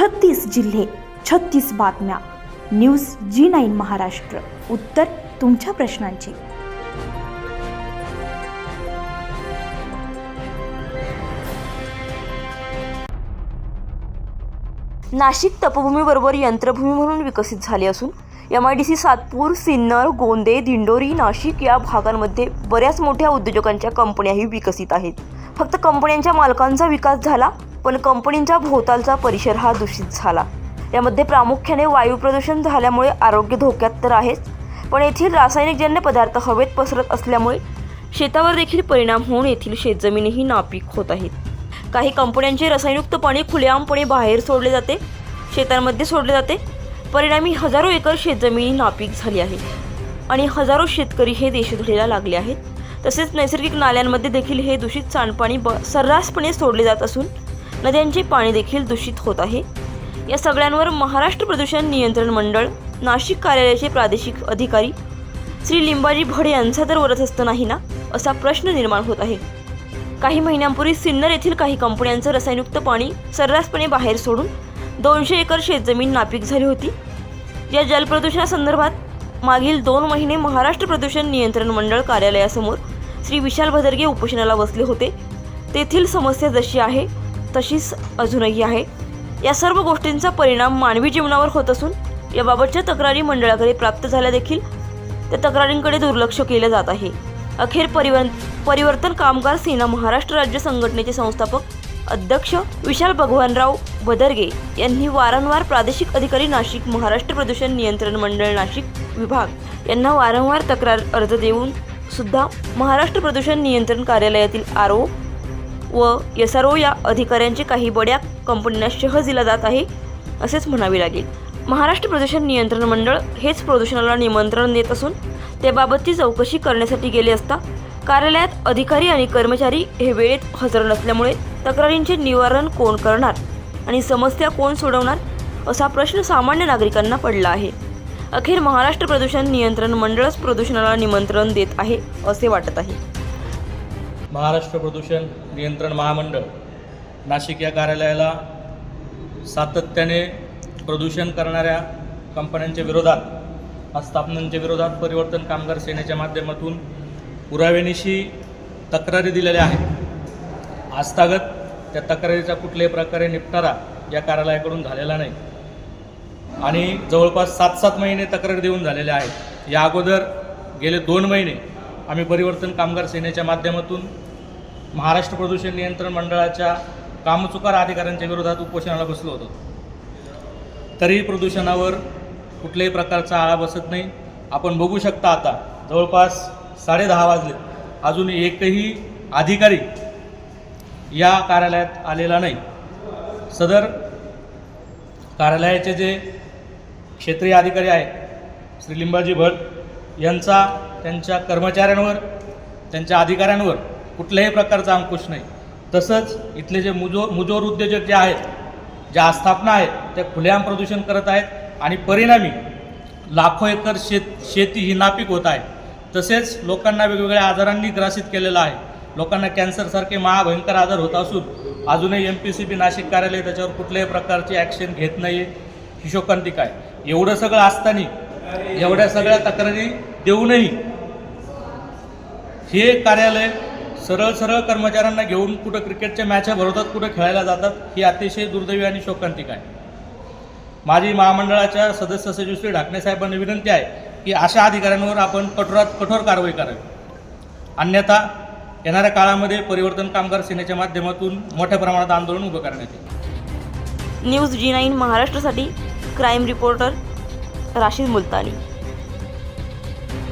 छत्तीस जिल्हे छत्तीस बातम्या. News G nine Maharashtra. उत्तर तुमच्या प्रश्नांची. नाशिक तपभूमीबरोबर यंत्रभूमी म्हणून विकसित झाले असून M I D C Satpur Sinnar Gonde Dindori Nashik या भागांमध्ये बऱ्याच मोठ्या उद्योजकांच्या कंपन्याही विकसित आहेत. फक्त कंपन्यांच्या मालकांचा विकास झाला पण कंपनींच्या भोवतालचा परिसर हा दूषित झाला. यामध्ये प्रामुख्याने वायू प्रदूषण झाल्यामुळे आरोग्य धोक्यात तर आहेच पण येथील रासायनिकजन्य पदार्थ हवेत पसरत असल्यामुळे शेतावर देखील परिणाम होऊन येथील शेतजमिनीही नापीक होत आहेत काही कंपन्यांचे रसायनयुक्त पाणी खुलेआमपणे बाहेर सोडले जाते शेतांमध्ये सोडले जाते. परिणामी हजारो एकर शेतजमिनी नापीक झाली आहे. आणि हजारो शेतकरी हे देशधुळीला लागले आहेत. तसेच नैसर्गिक नाल्यांमध्ये देखील हे दूषित सांडपाणी ब सर्रासपणे सोडले जात असून नद्यांचे पाणी देखील दूषित होत आहे. या सगळ्यांवर महाराष्ट्र प्रदूषण नियंत्रण मंडळ नाशिक कार्यालयाचे प्रादेशिक अधिकारी श्री लिंबाजी भड यांचा तर वरदहस्त नाही ना असा प्रश्न निर्माण होत आहे. काही महिन्यांपूर्वी सिन्नर येथील काही कंपन्यांचं रसायनयुक्त पाणी सर्रासपणे बाहेर सोडून दोनशे एकर शेतजमीन नापीक झाली होती. या जलप्रदूषणासंदर्भात मागील दोन महिने महाराष्ट्र प्रदूषण नियंत्रण मंडळ कार्यालयासमोर श्री विशाल भदर्गे उपोषणाला बसले होते. तेथील समस्या जशी आहे तशीच अजूनही आहे. या सर्व गोष्टींचा परिणाम मानवी जीवनावर होत असून याबाबतच्या तक्रारी मंडळाकडे प्राप्त झाल्या देखील. त्या तक्रारींकडे दुर्लक्ष केलं जात आहे. अखेर परिवर परिवर्तन कामगार सेना महाराष्ट्र राज्य संघटनेचे संस्थापक अध्यक्ष विशाल भगवानराव बदरगे यांनी वारंवार प्रादेशिक अधिकारी नाशिक महाराष्ट्र प्रदूषण नियंत्रण मंडळ नाशिक विभाग यांना वारंवार तक्रार अर्ज देऊन सुद्धा महाराष्ट्र प्रदूषण नियंत्रण कार्यालयातील आर ओ व एस आर ओ या अधिकाऱ्यांचे काही बड्या कंपन्यांना शह दिला जात आहे असेच म्हणावे लागेल. महाराष्ट्र प्रदूषण नियंत्रण मंडळ हेच प्रदूषणाला निमंत्रण देत असून त्याबाबतची चौकशी करण्यासाठी गेले असता कार्यालयात अधिकारी आणि कर्मचारी हे वेळेत हजर नसल्यामुळे तक्रारींचे निवारण कोण करणार आणि समस्या कोण सोडवणार असा प्रश्न सामान्य नागरिकांना पडला आहे. अखेर महाराष्ट्र प्रदूषण नियंत्रण मंडळच प्रदूषणाला निमंत्रण देत आहे असे वाटत आहे. महाराष्ट्र प्रदूषण नियंत्रण महामंडळ नाशिक या कार्यालयाला सातत्याने प्रदूषण करणाऱ्या कंपन्यांच्या विरोधात आस्थापनांच्या विरोधात परिवर्तन कामगार सेनेच्या माध्यमातून पुराव्यानिशी तक्रारी दिलेल्या आहेत. आस्थागत त्या तक्रारीचा कुठल्याही प्रकारे निपटारा या कार्यालयाकडून झालेला नाही. आणि जवळपास सात सात महिने तक्रार देऊन झालेल्या आहेत. या अगोदर गेले दोन महिने आम्ही परिवर्तन कामगार सेनेच्या माध्यमातून महाराष्ट्र प्रदूषण नियंत्रण मंडळाच्या कामचुकार अधिकाऱ्यांच्या विरोधात उपोषणाला बसलो होतो. तरीही प्रदूषणावर कुठल्याही प्रकारचा आळा बसत नाही. आपण बघू शकता आता जवळपास साडे दहा वाजले. अजून एकही अधिकारी या कार्यालयात आलेला नाही. सदर कार्यालयाचे जे क्षेत्रीय अधिकारी आहेत श्री लिंबाजी भट यांचा त्यांच्या कर्मचाऱ्यांवर त्यांच्या अधिकाऱ्यांवर कुठल्याही प्रकारचा अंकुश नाही. तसंच इथले जे मुजो मुजोर उद्योजक जे आहेत ज्या आस्थापना आहेत त्या खुलेआम प्रदूषण करत आहेत आणि परिणामी लाखो एकर शेत शेती ही नापीक होत आहे. तसेच लोकांना वेगवेगळ्या आजारांनी ग्रासित केलेलं आहे. लोकांना कॅन्सरसारखे महाभयंकर आजार होत असून अजूनही M P C B Nashik कार्यालय त्याच्यावर कुठल्याही प्रकारची ॲक्शन घेत नाही आहे ही शोकांतिक आहे. एवढं सगळं असताना एवढ्या सगळ्या तक्रारी देऊनही हे कार्यालय सरळ सरळ कर्मचाऱ्यांना घेऊन कुठं क्रिकेटच्या मॅचा भरवतात कुठं खेळायला जातात ही अतिशय दुर्दैवी आणि शोकांतिक आहे. माझी महामंडळाच्या सदस्य सचिव श्री ढाकणे साहेबांना विनंती आहे की अशा अधिकाऱ्यांवर आपण कठोरात कठोर कारवाई करावी. अन्यथा येणाऱ्या काळामध्ये परिवर्तन कामगार सेनेच्या माध्यमातून मोठ्या प्रमाणात आंदोलन उभं करण्यात येईल. न्यूज जी नाईन महाराष्ट्रासाठी क्राईम रिपोर्टर राशीद मुलतानी.